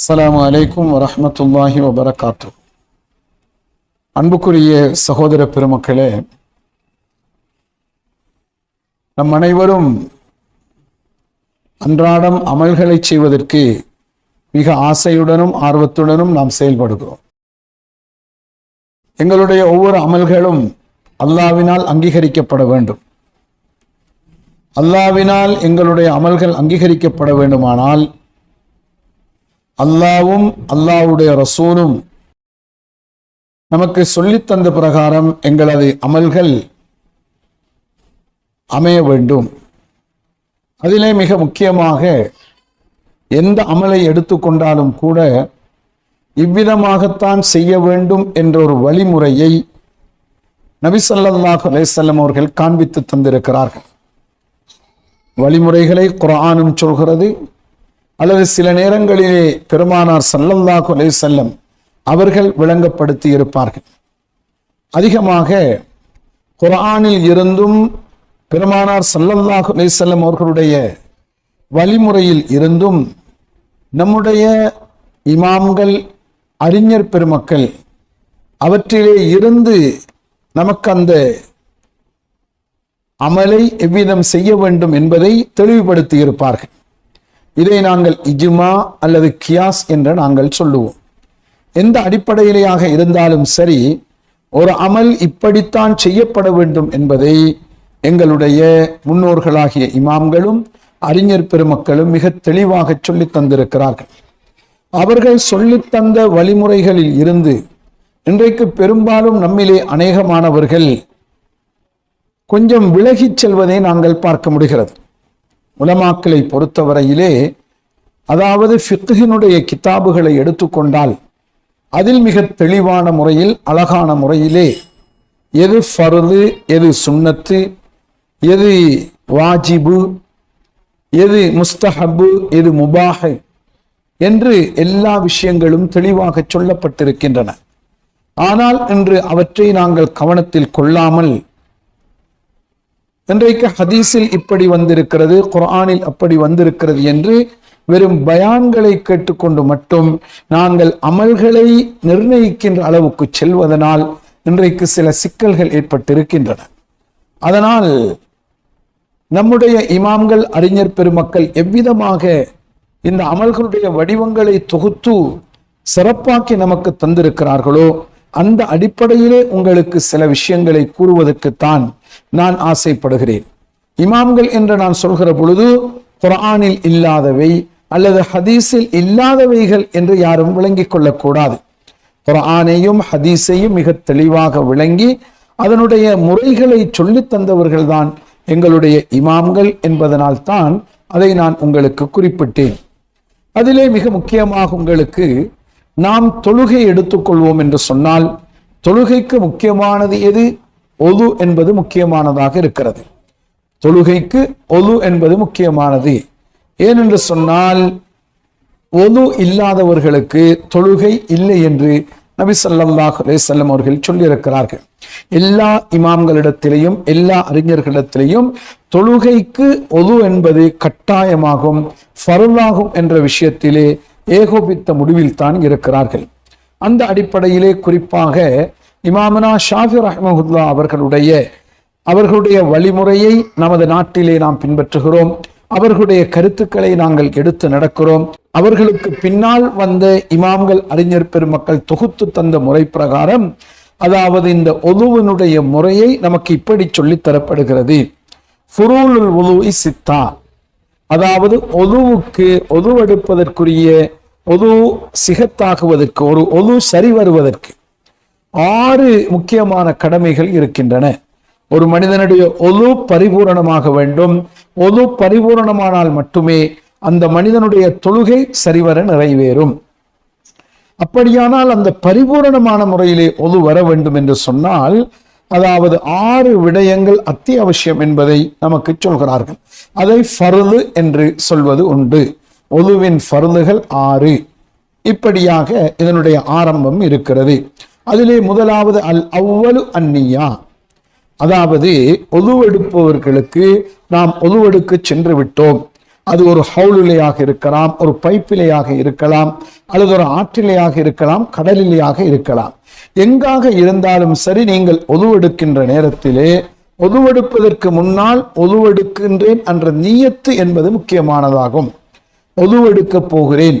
அஸ்லாம் வலைக்கும் வரமத்துல்லாஹி வபரகாத்து. அன்புக்குரிய சகோதர பெருமக்களே நம் அனைவரும் அன்றாடம் அமல்களை செய்வதற்கு மிக ஆசையுடனும் ஆர்வத்துடனும் நாம் செயல்படுகிறோம். எங்களுடைய ஒவ்வொரு அமல்களும் அல்லாவினால் அங்கீகரிக்கப்பட வேண்டும். அல்லாவினால் எங்களுடைய அமல்கள் அங்கீகரிக்கப்பட வேண்டுமானால் அல்லாவும் அல்லாவுடைய ரசூலும் நமக்கு சொல்லித்தந்த பிரகாரம் எங்களது அமல்கள் அமைய வேண்டும். அதிலே மிக முக்கியமாக எந்த அமலை எடுத்துக்கொண்டாலும் கூட இவ்விதமாகத்தான் செய்ய வேண்டும் என்ற ஒரு வழிமுறையை நபிசல்லாஹ் ஸல்லல்லாஹு அவர்கள் காண்பித்து தந்திருக்கிறார்கள். வழிமுறைகளை குரானும் சொல்கிறது அல்லது சில நேரங்களிலே பெருமானார் ஸல்லல்லாஹு அலைஹி செல்லம் அவர்கள் விளங்கப்படுத்தி இருப்பார்கள். அதிகமாக குர்ஆனில் இருந்தும் பெருமானார் ஸல்லல்லாஹு அலைஹி செல்லம் அவர்களுடைய வழிமுறையில் இருந்தும் நம்முடைய இமாம்கள் அறிஞர் பெருமக்கள் அவற்றிலே இருந்து நமக்கு அந்த அமலை எவ்விதம் செய்ய வேண்டும் என்பதை தெளிவுபடுத்தி இருப்பார்கள். இதை நாங்கள் இஜுமா அல்லது கியாஸ் என்று நாங்கள் சொல்லுவோம். எந்த அடிப்படையிலேயாக இருந்தாலும் சரி ஒரு அமல் இப்படித்தான் செய்யப்பட வேண்டும் என்பதை எங்களுடைய முன்னோர்களாகிய இமாம்களும் அறிஞர் பெருமக்களும் மிக தெளிவாக சொல்லித் தந்திருக்கிறார்கள். அவர்கள் சொல்லித்தந்த வழிமுறைகளில் இருந்து இன்றைக்கு பெரும்பாலும் நம்மிலே அநேகமானவர்கள் கொஞ்சம் விலகிச் செல்வதை நாங்கள் பார்க்க முடிகிறது. உலமாக்களை பொறுத்தவரையிலே அதாவது ஃபிக்குகினுடைய கிதாபுகளை எடுத்துக்கொண்டால் அதில் மிக தெளிவான முறையில் அழகான முறையிலே எது ஃபர்து எது சுண்ணத்து எது வாஜிபு எது முஸ்தஹபு எது முபாஹ் என்று எல்லா விஷயங்களும் தெளிவாக சொல்லப்பட்டிருக்கின்றன. ஆனால் இன்று அவற்றை நாங்கள் கவனத்தில் கொள்ளாமல் இன்றைக்கு ஹதீஸில் இப்படி வந்திருக்கிறது குரானில் அப்படி வந்திருக்கிறது என்று வெறும் பயான்களை கேட்டுக்கொண்டு மட்டும் நாங்கள் அமல்களை நிர்ணயிக்கின்ற அளவுக்கு செல்வதனால் இன்றைக்கு சில சிக்கல்கள் ஏற்பட்டிருக்கின்றன. அதனால் நம்முடைய இமாம்கள் அறிஞர் பெருமக்கள் எவ்விதமாக இந்த அமல்களுடைய வடிவங்களை தொகுத்து சிறப்பாக்கி நமக்கு தந்திருக்கிறார்களோ அந்த அடிப்படையிலே உங்களுக்கு சில விஷயங்களை கூறுவதற்குத்தான் நான் ஆசைப்படுகிறேன். இமாம்கள் என்று நான் சொல்கிற பொழுது குரானில் இல்லாதவை அல்லது ஹதீஸில் இல்லாதவைகள் என்று யாரும் விளங்கிக் கொள்ளக்கூடாது. குரானையும் ஹதீஸையும் மிக தெளிவாக விளங்கி அதனுடைய முறைகளை சொல்லித் தந்தவர்கள்தான் எங்களுடைய இமாம்கள் என்பதனால் தான் அதை நான் உங்களுக்கு குறிப்பிட்டேன். அதிலே மிக முக்கியமாக உங்களுக்கு நாம் தொழுகை எடுத்துக்கொள்வோம் என்று சொன்னால் தொழுகைக்கு முக்கியமானது எது? ஒது என்பது முக்கியமானதாக இருக்கிறது. தொழுகைக்கு ஒது என்பது முக்கியமானது. ஏனென்று சொன்னால் ஒது இல்லாதவர்களுக்கு தொழுகை இல்லை என்று நபி சல்லாஹ் அலேசல்லம் அவர்கள் சொல்லியிருக்கிறார்கள். எல்லா இமாம்களிடத்திலையும் எல்லா அறிஞர்களிடத்திலையும் தொழுகைக்கு ஒது என்பது கட்டாயமாகும் ஃபருளாகும் என்ற விஷயத்திலே ஏகோபித்த முடிவில் தான் இருக்கிறார்கள். அந்த அடிப்படையிலே குறிப்பாக இமாமனா ஷாஃபி ரஹ்மஹுல்லா அவர்களுடைய அவர்களுடைய வழிமுறையை நமது நாட்டிலே நாம் பின்பற்றுகிறோம். அவர்களுடைய கருத்துக்களை நாங்கள் எடுத்து நடக்கிறோம். அவர்களுக்கு பின்னால் வந்த இமாம்கள் அறிஞர் பெருமக்கள் தொகுத்து தந்த முறை பிரகாரம் அதாவது இந்த ஒதுவனுடைய முறையை நமக்கு இப்படி சொல்லித் தரப்படுகிறது. ஃபுரூலுல் உலுவை சித்தா. அதாவது ஒதுவுக்கு ஒதுவெடுப்பதற்குரிய ஒது சிகத்தாகுவதற்கு ஒரு ஒது சரி வருவதற்கு ஆறு முக்கியமான கடமைகள் இருக்கின்றன. ஒரு மனிதனுடைய ஒது பரிபூரணமாக வேண்டும். ஒது பரிபூரணமானால் மட்டுமே அந்த மனிதனுடைய தொழுகை சரிவர நிறைவேறும். அப்படியானால் அந்த பரிபூரணமான முறையிலே ஒது வர வேண்டும் என்று சொன்னால் அதாவது ஆறு விடயங்கள் அத்தியாவசியம் என்பதை நமக்கு சொல்கிறார்கள். அதை ஃபருது என்று சொல்வது உண்டு. ஒதுவின் ஃபருதுகள் ஆறு. இப்படியாக இதனுடைய ஆரம்பம் இருக்கிறது. அதிலே முதலாவது அல் அவ்வளு அந்நியா அதாவது ஒதுவெடுப்பவர்களுக்கு நாம் ஒதுவெடுக்க சென்று விட்டோம் அது ஒரு ஹவுலிலையாக இருக்கலாம் ஒரு பைப்பிலையாக இருக்கலாம் அல்லது ஒரு ஆற்றிலையாக இருக்கலாம் கடலிலேயாக இருக்கலாம். எங்காக இருந்தாலும் சரி நீங்கள் ஒதுவெடுக்கின்ற நேரத்திலே ஒதுவெடுப்பதற்கு முன்னால் ஒதுவெடுக்கின்றேன் என்ற நீயத்து என்பது முக்கியமானதாகும். ஒதுவெடுக்க போகிறேன்.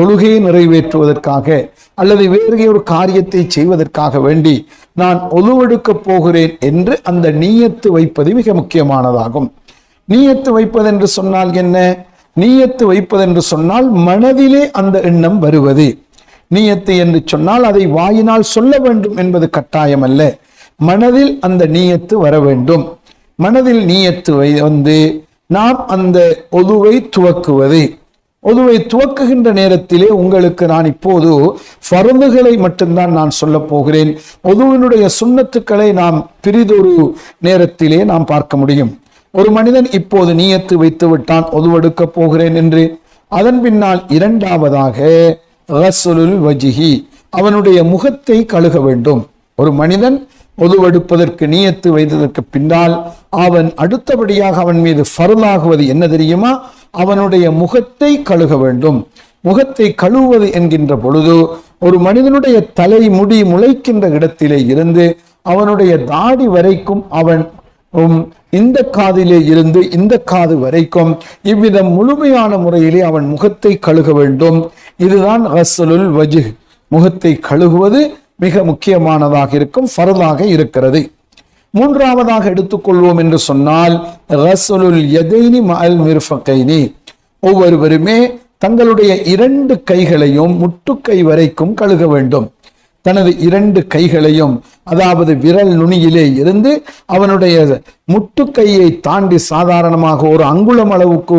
தொழுகையை நிறைவேற்றுவதற்காக அல்லது வேறு ஒரு காரியத்தை செய்வதற்காக வேண்டி நான் ஒதுவெடுக்க போகிறேன் என்று அந்த நீயத்து வைப்பது மிக முக்கியமானதாகும். நீயத்து வைப்பதென்று சொன்னால் என்ன? நீயத்து வைப்பதென்று சொன்னால் மனதிலே அந்த எண்ணம் வருவது. நீயத்து என்று சொன்னால் அதை வாயினால் சொல்ல வேண்டும் என்பது கட்டாயம் அல்ல மனதில் அந்த நீயத்து வர வேண்டும். மனதில் நீயத்து வை வந்து நாம் அந்த ஒதுவை துவக்குவது. பொதுவை துவக்குகின்ற நேரத்திலே உங்களுக்கு நான் இப்போது பருந்துகளை மட்டும்தான் நான் சொல்ல போகிறேன். பொதுவினுடைய சுண்ணத்துக்களை நாம் பிரிதொரு நேரத்திலே நாம் பார்க்க முடியும். ஒரு மனிதன் இப்போது நீயத்து வைத்து விட்டான் ஒதுவெடுக்க போகிறேன் என்று. அதன் பின்னால் இரண்டாவதாக ரசலுல் வஜிஹி அவனுடைய முகத்தை கழுக வேண்டும். ஒரு மனிதன் பொதுவெடுப்பதற்கு நீயத்து வைத்ததற்கு பின்னால் அவன் அடுத்தபடியாக அவன் மீது ஃபருளாகுவது என்ன தெரியுமா? அவனுடைய முகத்தை கழுக வேண்டும். முகத்தை கழுவுவது என்கின்ற பொழுது ஒரு மனிதனுடைய தலை முடி முளைக்கின்ற இடத்திலே இருந்து அவனுடைய தாடி வரைக்கும் அவன் இந்த காதிலே இருந்து இந்த காது வரைக்கும் இவ்விதம் முழுமையான முறையிலே அவன் முகத்தை கழுக வேண்டும். இதுதான் ஹசலுல் வஜு முகத்தை கழுகுவது மிக முக்கியமானதாக இருக்கும் ஃபரதாக இருக்கிறது. மூன்றாவதாக எடுத்துக்கொள்வோம் என்று சொன்னால் ரசலுல் எதைனி மஅல் மிர்ஃபகைனி. ஒவ்வொருவருமே தங்களுடைய இரண்டு கைகளையும் முட்டுக்கை வரைக்கும் கழுக வேண்டும். தனது இரண்டு கைகளையும் அதாவது விரல் நுனியிலே இருந்து அவனுடைய முட்டுக்கையை தாண்டி சாதாரணமாக ஒரு அங்குலம் அளவுக்கு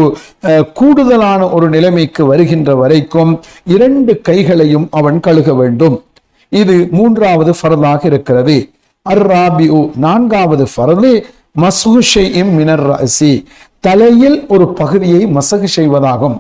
கூடுதலான ஒரு நிலைமைக்கு வருகின்ற வரைக்கும் இரண்டு கைகளையும் அவன் கழுக வேண்டும். இது மூன்றாவது ஃபரதாக இருக்கிறது. அர்ராபிஉ நான்காவது ஃபரது மசுகுஷையும் மினர் ரசி தலையில் ஒரு பகுதியை மசகு செய்வதாகும்.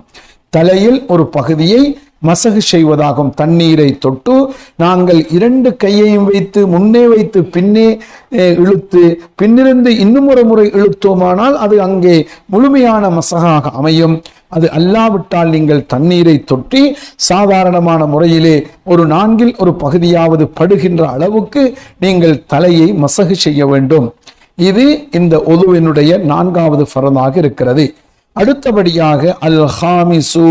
தலையில் ஒரு பகுதியை மசகு செய்வதாகும். தண்ணீரை தொட்டு நாங்கள் இரண்டு கையையும் வைத்து முன்னே வைத்து பின்னே அஹ், இழுத்து பின்னிருந்து இன்னும் ஒரு முறை இழுத்தோமானால் அது அங்கே முழுமையான மசகாக அமையும். அது அல்லாவிட்டால் நீங்கள் தண்ணீரை தொட்டி சாதாரணமான முறையிலே ஒரு நான்கில் ஒரு பகுதியாவது படுகின்ற அளவுக்கு நீங்கள் தலையை மசகு செய்ய வேண்டும். இது இந்த ஒதுவினுடைய நான்காவது ஃபரதாக இருக்கிறது. அடுத்தபடியாக அல் ஹாமிசு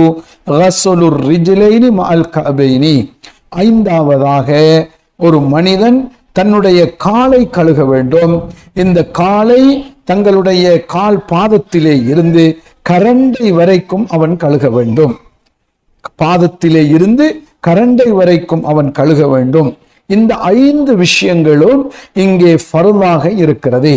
ரசலுர் அல் கபைனி ஐந்தாவதாக ஒரு மனிதன் தன்னுடைய காலை கழுக வேண்டும். இந்த காலை தங்களுடைய கால் பாதத்திலே இருந்து கரண்டை வரைக்கும் அவன் கழுக வேண்டும். பாதத்திலே இருந்து கரண்டை வரைக்கும் அவன் கழுக வேண்டும். இந்த ஐந்து விஷயங்களும் இங்கே ஃபருதாக இருக்கிறது.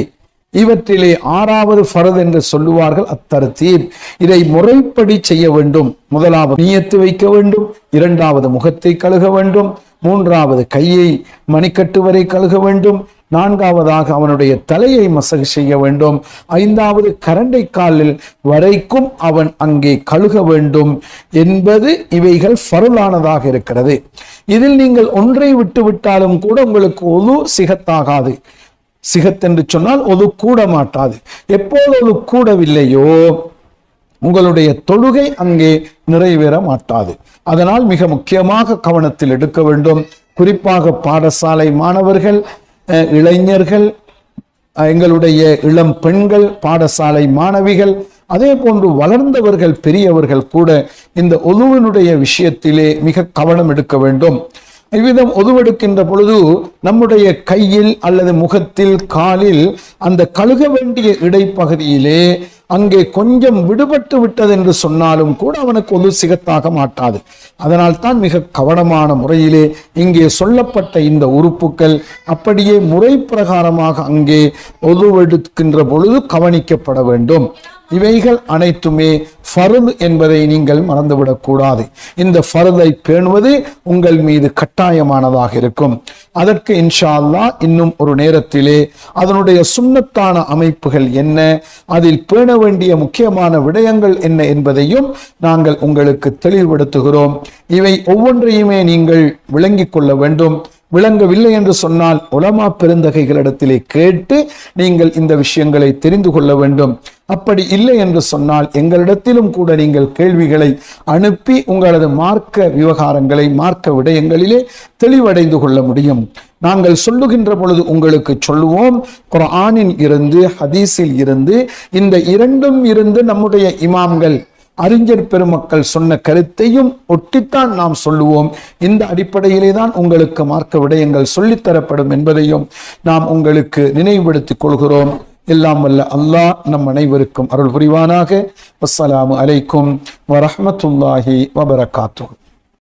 இவற்றிலே ஆறாவது ஃபரது என்று சொல்லுவார்கள் அத்தரத்தீர். இதை முறைப்படி செய்ய வேண்டும். முதலாவது நீயத்து வைக்க வேண்டும். இரண்டாவது முகத்தை கழுக வேண்டும். மூன்றாவது கையை மணிக்கட்டு வரை கழுக வேண்டும். நான்காவதாக அவனுடைய தலையை மசகு செய்ய வேண்டும். ஐந்தாவது கரண்டை காலில் வரைக்கும் அவன் அங்கே கழுக வேண்டும் என்பது இவைகள் பருளானதாக இருக்கிறது. இதில் நீங்கள் ஒன்றை விட்டு விட்டாலும் கூட உங்களுக்கு ஒது சிகத்தாகாது. சிகத் என்று சொன்னால் ஒது கூட மாட்டாது. எப்போது ஒது கூடவில்லையோ உங்களுடைய தொழுகை அங்கே நிறைவேற மாட்டாது. அதனால் மிக முக்கியமாக கவனத்தில் எடுக்க வேண்டும். குறிப்பாக பாடசாலை மாணவர்கள் இளைஞர்கள் எங்களுடைய இளம் பெண்கள் பாடசாலை மாணவிகள் அதே போன்று வளர்ந்தவர்கள் பெரியவர்கள் கூட இந்த ஒதுவனுடைய விஷயத்திலே மிக கவனம் எடுக்க வேண்டும். இவ்விதம் ஒதுவெடுக்கின்ற பொழுது நம்முடைய கையில் அல்லது முகத்தில் காலில் அந்த கழுக வேண்டிய இடைப்பகுதியிலே அங்கே கொஞ்சம் விடுபட்டு விட்டது என்று சொன்னாலும் கூட அவனுக்கு ஒது சிகத்தாக மாட்டாது. அதனால் தான் மிக கவனமான முறையிலே இங்கே சொல்லப்பட்ட இந்த உறுப்புகள் அப்படியே முறை பிரகாரமாக அங்கே ஒதுவெடுக்கின்ற பொழுது கவனிக்கப்பட வேண்டும். இவைகள் அனைத்துமே ஃபருது என்பதை நீங்கள் மறந்துவிடக் கூடாது. இந்த ஃபருதை பேணுவது உங்கள் மீது கட்டாயமானதாக இருக்கும். அதற்கு இன்ஷா அல்லாஹ் இன்னும் ஒரு நேரத்திலே அதனுடைய சுண்ணத்தான அமைப்புகள் என்ன அதில் பேண வேண்டிய முக்கியமான விடயங்கள் என்ன என்பதையும் நாங்கள் உங்களுக்கு தெளிவுபடுத்துகிறோம். இவை ஒவ்வொன்றையுமே நீங்கள் விளங்கிக் கொள்ள வேண்டும். விளங்கவில்லை என்று சொன்னால் உலமா பெருந்தகைகளிடத்திலே கேட்டு நீங்கள் இந்த விஷயங்களை தெரிந்து கொள்ள வேண்டும். அப்படி இல்லை என்று சொன்னால் எங்களிடத்திலும் கூட நீங்கள் கேள்விகளை அனுப்பி உங்களது மார்க்க விவகாரங்களை மார்க்க விடயங்களிலே தெளிவடைந்து கொள்ள முடியும். நாங்கள் சொல்லுகின்ற பொழுது உங்களுக்கு சொல்லுவோம். குரானில் இருந்து ஹதீஸில் இருந்து இந்த இரண்டும் இருந்து நம்முடைய இமாம்கள் அறிஞர் பெருமக்கள் சொன்ன கருத்தையும் ஒட்டித்தான் நாம் சொல்லுவோம். இந்த அடிப்படையிலே தான் உங்களுக்கு மார்க்க விடயங்கள் சொல்லித்தரப்படும் என்பதையும் நாம் உங்களுக்கு நினைவுபடுத்திக் கொள்கிறோம். எல்லாம் வல்ல அல்லாஹ் நம் அனைவருக்கும் அருள் புரிவானாக அஸ்ஸலாமு அலைக்கும் வரஹ்மத்துல்லாஹி வபரகாத்துஹு